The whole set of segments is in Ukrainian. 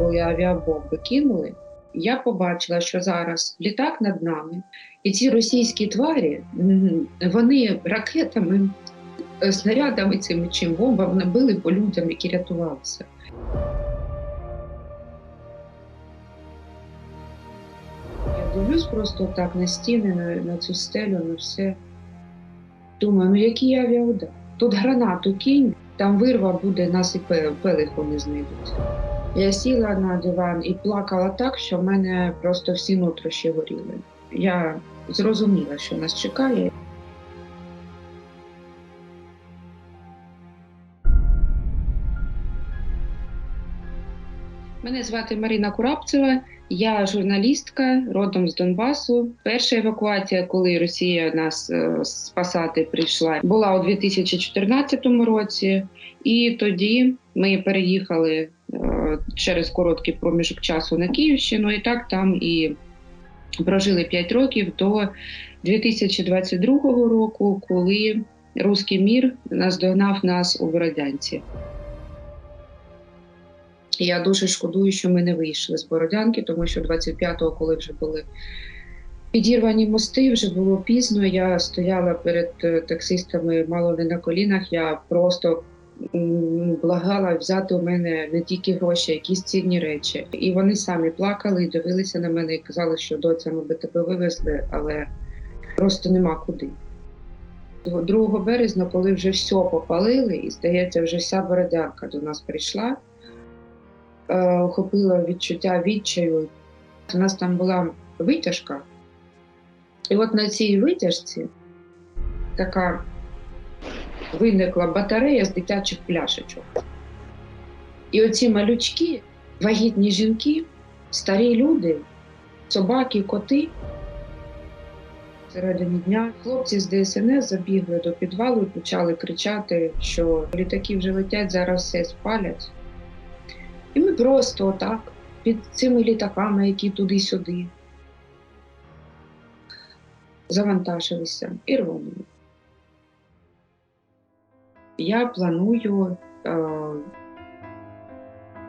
коли авіабомби кинули, я побачила, що зараз літак над нами, і ці російські тварі, вони ракетами, е, снарядами цими чим бомбами били по людям, які рятувалися. Я дивлюсь просто так на стіни, на, на цю стелю, на все. Думаю, ну який авіаудар? Тут гранату кинь, там вирва буде, нас і пе- пелиху не знайдуть. Я сіла на диван і плакала так, що в мене просто всі нутрощі горіли. Я зрозуміла, що нас чекає. Мене звати Марина Курапцева, я журналістка родом з Донбасу. Перша евакуація, коли Росія нас е, спасати прийшла, була у 2014 році, і тоді ми переїхали е, через короткий проміжок часу на Київщину, і так там і прожили 5 років до 2022 року, коли руський мір наздогнав нас у Бородянці. Я дуже шкодую, що ми не вийшли з Бородянки, тому що 25-го, коли вже були підірвані мости, вже було пізно. Я стояла перед е, таксистами мало не на колінах. Я просто благала взяти у мене не тільки гроші, а якісь цінні речі. І вони самі плакали і дивилися на мене і казали, що доця, ми би тебе вивезли, але просто нема куди. 2 березня, коли вже все попалили, і здається, вже вся бородянка до нас прийшла е, охопило відчуття відчаю. У нас там була витяжка, і от на цій витяжці така виникла батарея з дитячих пляшечок. І оці малючки, вагітні жінки, старі люди, собаки, коти. Середині дня хлопці з ДСНС забігли до підвалу і почали кричати, що літаки вже летять, зараз все спалять. І ми просто отак, під цими літаками, які туди-сюди, завантажилися і рвонули. Я планую е,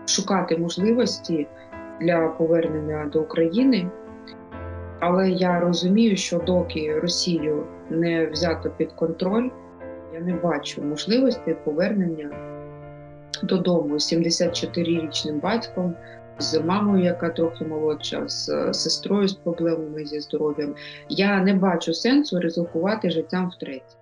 шукати можливості для повернення до України, але я розумію, що доки Росію не взято під контроль, я не бачу можливості повернення додому з 74-річним батьком, з мамою, яка трохи молодша, з е, сестрою з проблемами зі здоров'ям. Я не бачу сенсу ризикувати життям втретє.